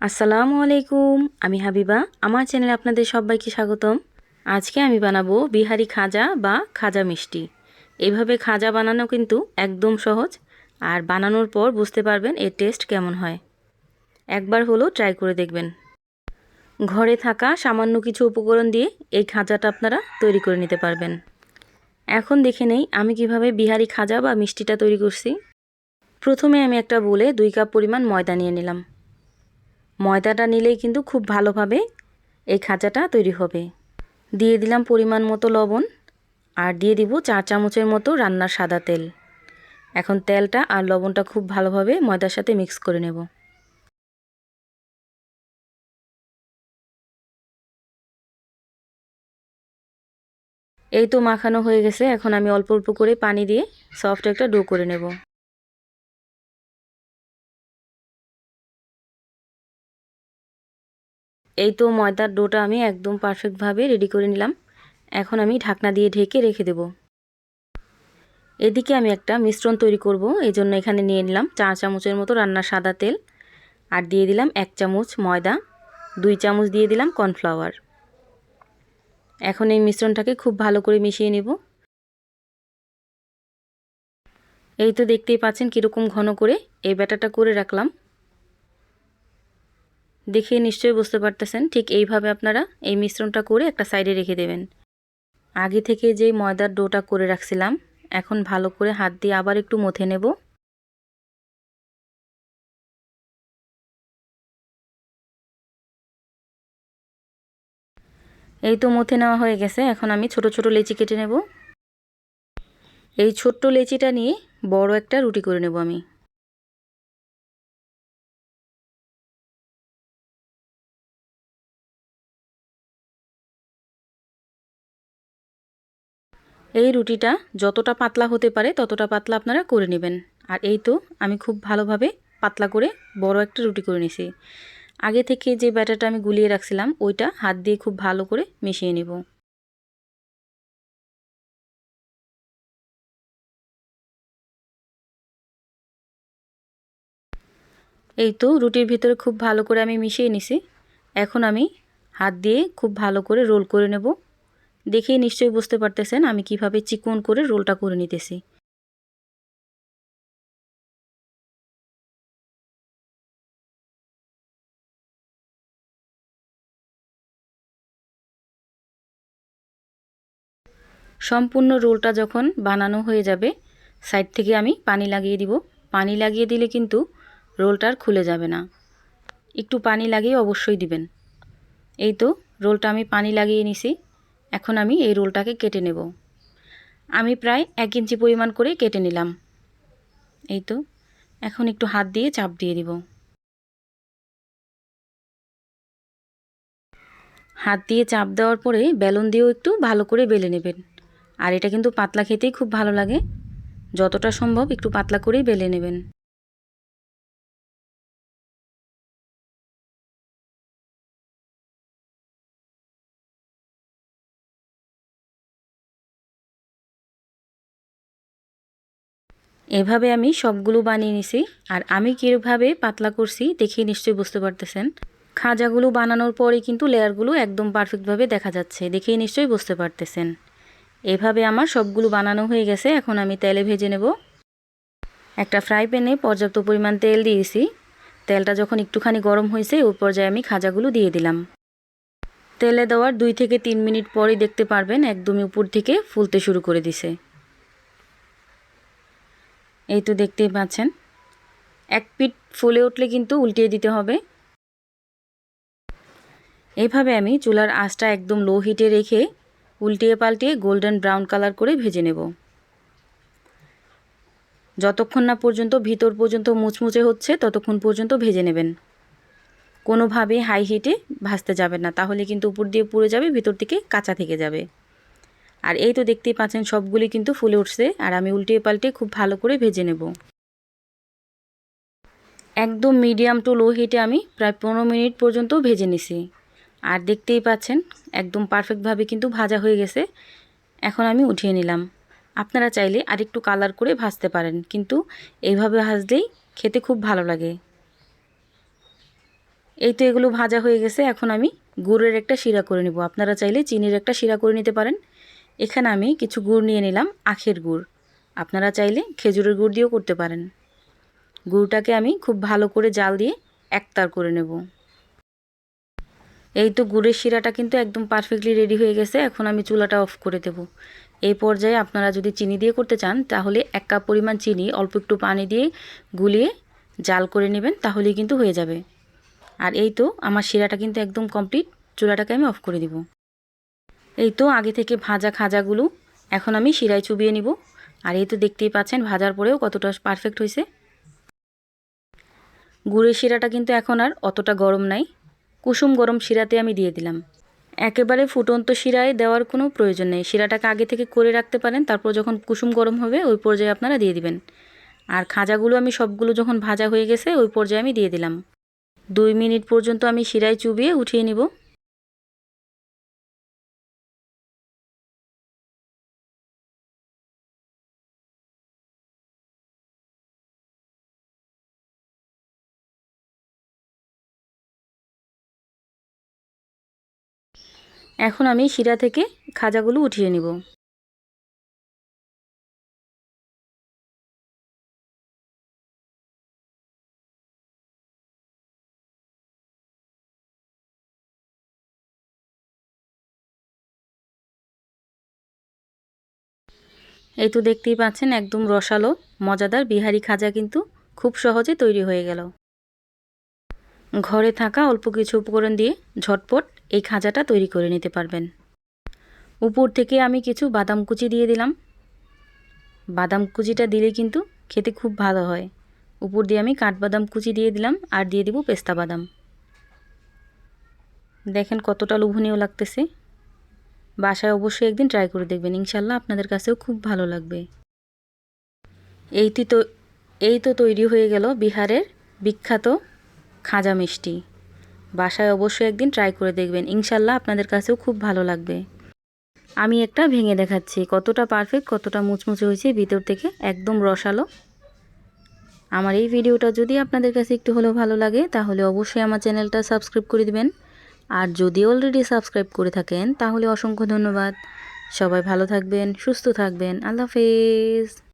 আসসালামু আলাইকুম, আমি হাবিবা। আমার চ্যানেলে আপনাদের সবাইকে স্বাগতম। আজকে আমি বানাবো বিহারি খাজা বা খাজা মিষ্টি। এভাবে খাজা বানানো কিন্তু একদম সহজ। আর বানানোর পর বুঝতে পারবেন এর টেস্ট কেমন হয়। একবার হলো ট্রাই করে দেখবেন। ঘরে থাকা সামান্য কিছু উপকরণ দিয়ে এই খাজাটা আপনারা তৈরি করে নিতে পারবেন। এখন দেখে নেই আমি কীভাবে বিহারি খাজা বা মিষ্টিটা তৈরি করছি। প্রথমে আমি একটা বলে দুই কাপ পরিমাণ ময়দা নিয়ে নিলাম। ময়দাটা নিলেই কিন্তু খুব ভালোভাবে এই খাঁচাটা তৈরি হবে। দিয়ে দিলাম পরিমাণ মতো লবণ আর দিয়ে দিব চার চামচের মতো রান্নার সাদা তেল। এখন তেলটা আর লবণটা খুব ভালোভাবে ময়দার সাথে মিক্স করে নেব। এই তো মাখানো হয়ে গেছে, এখন আমি অল্প অল্প করে পানি দিয়ে সফট একটা ডো করে নেব। এই তো ময়দার ডোটা আমি একদম পারফেক্টভাবে রেডি করে নিলাম। এখন আমি ঢাকনা দিয়ে ঢেকে রেখে দেব। এদিকে আমি একটা মিশ্রণ তৈরি করব, এই জন্য এখানে নিয়ে নিলাম চার চামচের মতো রান্নার সাদা তেল। আর দিয়ে দিলাম এক চামচ ময়দা, দুই চামচ দিয়ে দিলাম কর্নফ্লাওয়ার। এখন এই মিশ্রণটাকে খুব ভালো করে মিশিয়ে নেব। এই তো দেখতেই পাচ্ছেন কীরকম ঘন করে এই ব্যাটাটা করে রাখলাম। দেখে নিশ্চয়ই বুঝতে পারতেছেন, ঠিক এইভাবে আপনারা এই মিশ্রণটা করে একটা সাইডে রেখে দেবেন। আগে থেকে যে ময়দার ডোটা করে রাখছিলাম, এখন ভালো করে হাত দিয়ে আবার একটু মথে নেব। এই তো মথে নেওয়া হয়ে গেছে, এখন আমি ছোট ছোট লেচি কেটে নেব। এই ছোট্ট লেচিটা নিয়ে বড় একটা রুটি করে নেব আমি। এই রুটিটা যতটা পাতলা হতে পারে ততটা পাতলা আপনারা করে নেবেন। আর এই তো আমি খুব ভালোভাবে পাতলা করে বড় একটা রুটি করে নিছি আগে থেকে যে ব্যাটারটা আমি গুলিয়ে রাখছিলাম, ওইটা হাত দিয়ে খুব ভালো করে মিশিয়ে নিব। এই তো রুটির ভিতরে খুব ভালো করে আমি মিশিয়ে নিছি। এখন আমি হাত দিয়ে খুব ভালো করে রোল করে নেব। দেখেই নিশ্চয়ই বুঝতে পারতেছেন আমি কীভাবে চিকন করে রোলটা করে নিতেছি। সম্পূর্ণ রোলটা যখন বানানো হয়ে যাবে, সাইড থেকে আমি পানি লাগিয়ে দিব। পানি লাগিয়ে দিলে কিন্তু রোলটার খুলে যাবে না। একটু পানি লাগিয়ে অবশ্যই দিবেন। এই তো রোলটা আমি পানি লাগিয়ে নিছি। এখন আমি এই রোলটাকে কেটে নেব। আমি প্রায় এক ইঞ্চি পরিমাণ করে কেটে নিলাম। এই তো, এখন একটু হাত দিয়ে চাপ দিয়ে দিব। হাত দিয়ে চাপ দেওয়ার পরে বেলুন দিয়েও একটু ভালো করে বেলে নেবেন। আর এটা কিন্তু পাতলা খেতেই খুব ভালো লাগে। যতটা সম্ভব একটু পাতলা করেই বেলে নেবেন। এভাবে আমি সবগুলো বানিয়ে নিছি, আর আমি কীভাবে পাতলা করছি দেখেই নিশ্চয়ই বুঝতে পারতেছেন। খাজাগুলো বানানোর পরে কিন্তু লেয়ারগুলো একদম পারফেক্টভাবে দেখা যাচ্ছে, দেখেই নিশ্চয়ই বুঝতে পারতেছেন। এভাবে আমার সবগুলো বানানো হয়ে গেছে, এখন আমি তেলে ভেজে নেব। একটা ফ্রাই প্যানে পর্যাপ্ত পরিমাণ তেল দিয়েছি তেলটা যখন একটুখানি গরম হয়েছে, ওই পর্যায়ে আমি খাজাগুলো দিয়ে দিলাম। তেলে দেওয়ার দুই থেকে তিন মিনিট পরে দেখতে পারবেন, একদমই উপর থেকে ফুলতে শুরু করে দিছে। এই তো দেখতেই পাচ্ছেন। এক পিঠ ফুলে উঠলে কিন্তু উল্টিয়ে দিতে হবে। এইভাবে আমি চুলার আঁচটা একদম লো হিটে রেখে উল্টিয়ে পাল্টিয়ে গোল্ডেন ব্রাউন কালার করে ভেজে নেব। যতক্ষণ না পর্যন্ত ভিতর পর্যন্ত মুচমুচে হচ্ছে, ততক্ষণ পর্যন্ত ভেজে নেবেন। কোনোভাবে হাই হিটে ভাজতে যাবেন না, তাহলে কিন্তু উপর দিয়ে পুড়ে যাবে, ভিতর থেকে কাঁচা থেকে যাবে। আর এই তো দেখতেই পাচ্ছেন সবগুলি কিন্তু ফুলে উঠছে, আর আমি উল্টিয়ে পাল্টে খুব ভালো করে ভেজে নেব। একদম মিডিয়াম টু লো হিটে আমি প্রায় পনেরো মিনিট পর্যন্ত ভেজে নিছি। আর দেখতেই পাচ্ছেন একদম পারফেক্টভাবে কিন্তু ভাজা হয়ে গেছে। এখন আমি উঠিয়ে নিলাম। আপনারা চাইলে আরেকটু কালার করে ভাজতে পারেন, কিন্তু এইভাবে ভাজলেই খেতে খুব ভালো লাগে। এই তো এগুলো ভাজা হয়ে গেছে, এখন আমি গুড়ের একটা শিরা করে নেব। আপনারা চাইলে চিনির একটা শিরা করে নিতে পারেন। এখানে আমি কিছু গুড় নিয়ে নিলাম, আখের গুড়। আপনারা চাইলে খেজুরের গুড় দিয়েও করতে পারেন। গুড়টাকে আমি খুব ভালো করে জাল দিয়ে একতার করে নেব। এই তো গুড়ের শিরাটা কিন্তু একদম পারফেক্টলি রেডি হয়ে গেছে, এখন আমি চুলাটা অফ করে দেব। এই পর্যায়ে আপনারা যদি চিনি দিয়ে করতে চান, তাহলে এক কাপ পরিমাণ চিনি, অল্প একটু পানি দিয়ে গুলিয়ে জাল করে নেবেন, তাহলেই কিন্তু হয়ে যাবে। আর এই তো আমার শিরাটা কিন্তু একদম কমপ্লিট চুলাটাকে আমি অফ করে দিব। এই তো আগে থেকে ভাজা খাজাগুলো। এখন আমি শিরায় চুবিয়ে নিব। আর এই তো দেখতেই পাচ্ছেন, ভাজার পরেও কতটা পারফেক্ট হয়েছে। গুড়ের শিরাটা কিন্তু এখন আর অতটা গরম নাই। কুসুম গরম শিরাতে আমি দিয়ে দিলাম। একেবারে ফুটন্ত শিরায় দেওয়ার কোনো প্রয়োজন নেই। শিরাটাকে আগে থেকে করে রাখতে পারেন, তারপর যখন কুসুম গরম হবে ওই পর্যায়ে আপনারা দিয়ে দিবেন। আর খাজাগুলো আমি সবগুলো যখন ভাজা হয়ে গেছে, ওই পর্যায়ে আমি দিয়ে দিলাম। দুই মিনিট পর্যন্ত আমি শিরায় চুবিয়ে উঠিয়ে নিব। এখন আমি শিরা থেকে খাজাগুলো উঠিয়ে নিব। এই তো দেখতেই পাচ্ছেন, একদম রসালো, মজাদার বিহারি খাজা কিন্তু খুব সহজে তৈরি হয়ে গেল। ঘরে থাকা অল্প কিছু উপকরণ দিয়ে ঝটপট এই খাজাটা তৈরি করে নিতে পারবেন। উপর থেকে আমি কিছু বাদাম কুচি দিয়ে দিলাম। বাদাম কুচিটা দিলে কিন্তু খেতে খুব ভালো হয়। উপর দিয়ে আমি কাঠবাদাম কুচি দিয়ে দিলাম আর দিয়ে দিব পেস্তা বাদাম। দেখেন কতটা লোভনীয় লাগতেছে। বাসায় অবশ্যই একদিন ট্রাই করে দেখবেন। ইনশাল্লাহ আপনাদের কাছেও খুব ভালো লাগবে। এইটি তো, এই তো তৈরি হয়ে গেল বিহারের বিখ্যাত খাজা মিষ্টি। বাসায় অবশ্যই একদিন ট্রাই করে দেখবেন। ইনশাল্লাহ আপনাদের কাছেও খুব ভালো লাগবে। আমি একটা ভেঙে দেখাচ্ছি। কতটা পারফেক্ট কতটা মুচমুচে হয়েছে ভিতর থেকে, একদম রসালো। আমার এই ভিডিওটা যদি আপনাদের কাছে একটু হলেও ভালো লাগে, তাহলে অবশ্যই আমার চ্যানেলটা সাবস্ক্রাইব করে দিবেন। আর যদি অলরেডি সাবস্ক্রাইব করে থাকেন, তাহলে অসংখ্য ধন্যবাদ। সবাই ভালো থাকবেন, সুস্থ থাকবেন। আল্লাহ হাফেজ।